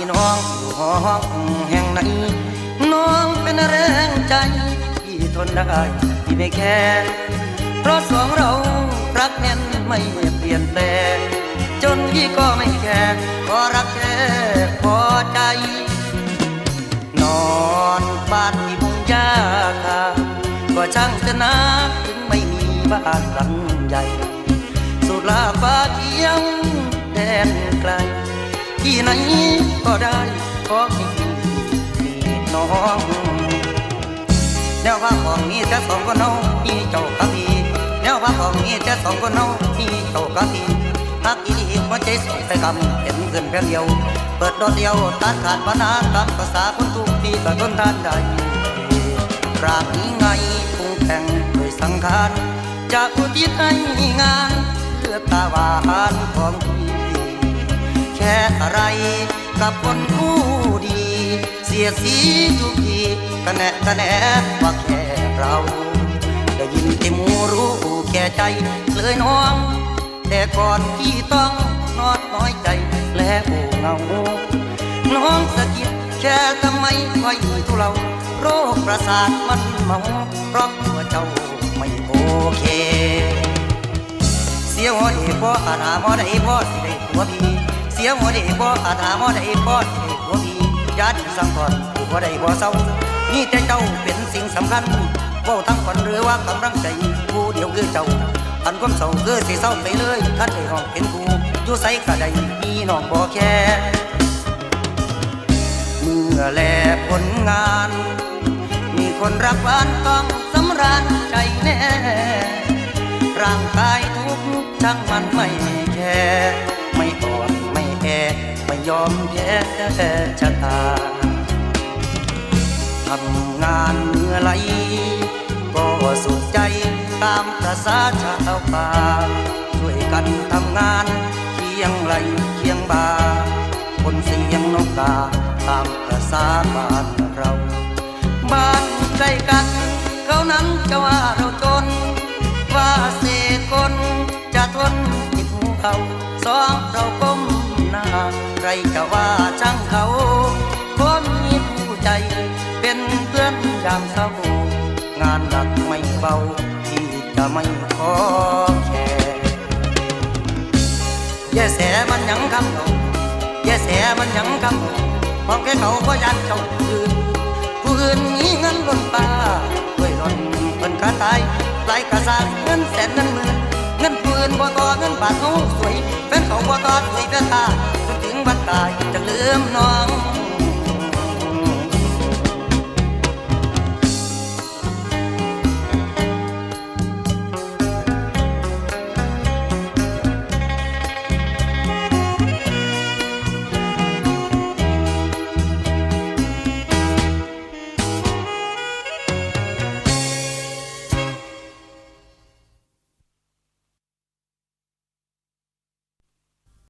พี่น้องอยู่ห้องแห่งไหนน้องเป็นแรงใจที่ทนได้ที่ไม่แค่เพราะสองเรารักแน่นไม่เปลี่ยนแปลงจนพี่ก็ไม่แค่ขอรักแค่พอใจ นอนบ้านที่มุงยาคาก็ช่างจะนักถึงไม่มีบ้านหลังใหญ่ สุดลาฟ้าเขียวแดนไกล ที่ไหนก็ได้ขอให้พี่น้องแนวว่าของมีแต่สองคนเอามีเจ้ากับพี่แนวว่าของมีแต่สองคนเอามีเจ้ากับพี่ฮักอีหลีหัวใจส่งไปกำเห็นเกินแค่เดียว เปิดดอกเดียวตัดขาดปัญหาตามภาษาคนทุกที่ก็ทนทานได้รากนี้ไงคงแข่งโดยสังขารจะอุทิศให้งานเพื่อตาวานของพี่ แค่อะไร กับคนผู้ดี เสียสีทุกทีคะแนคะแนว่าแค่เราได้ยินแต่หมูรู้แก่ใจเลยน้อง แต่ก่อนที่ต้องนอดน้อยใจและโง่เงาน้องสะกิดแค่ทำไมค่อยทุเรา โรคประสาทมันเมาเพราะตัวเจ้าไม่โอเค เสียหัวเด็กบ่อาถามอได้บ่สิได้หัวพี่ สียหัวเด็กบ่อาถามอได้บ่สิได้หัวพี่ญาติสังกอนบ่ได้บ่เศร้ามีแต่เจ้าเป็นสิ่งสำคัญเว้าทั้งคนหรือว่ากำลังใจผู้เดียวคือเจ้าอันความเศร้าคือสิเศร้าไปเลยคันได้ห้องเป็นผู้อยู่ไสก็ได้มีน้องบ่แค่เมื่อแลผลงาน มีคนรักหวานต้องสำราญใจแน่ร่างกายทุกข์ช่างมันไม่ ม่ยอมแพ้ชะตา ทำงานเมื่อไรก็สุดใจตามประสาชาวป่าช่วยกันทำงานเคียงไหลเคียงบ่าคนเสียงนกกาตามประสาบ้านเรา บ้านใกล้กัน เขานั้นจะว่าเราจน ว่าเศษคนจะทนติดหูเขา รจะว่าช่างเขาคนมีผู้ใจ เป็นเพื่อนยามเศร้างานหนักไม่เบาที่จะไม่ขอแค่แย่แสมันยังคำเขาแย่แสมันยังคำเขามองแค่เขาก็ยันเจ้าอื่นผู้อื่นมีเงินล้นตาด้วยหล่นเพิ่นขาตายหลายกระสางเงินแสนเงินหมื่นเงินปืนบ่ต่อเงินบาทเขาสวยแฟนเขาบ่ต่อสวยแฟนตา จนถึงวันตายจะลืมน้อง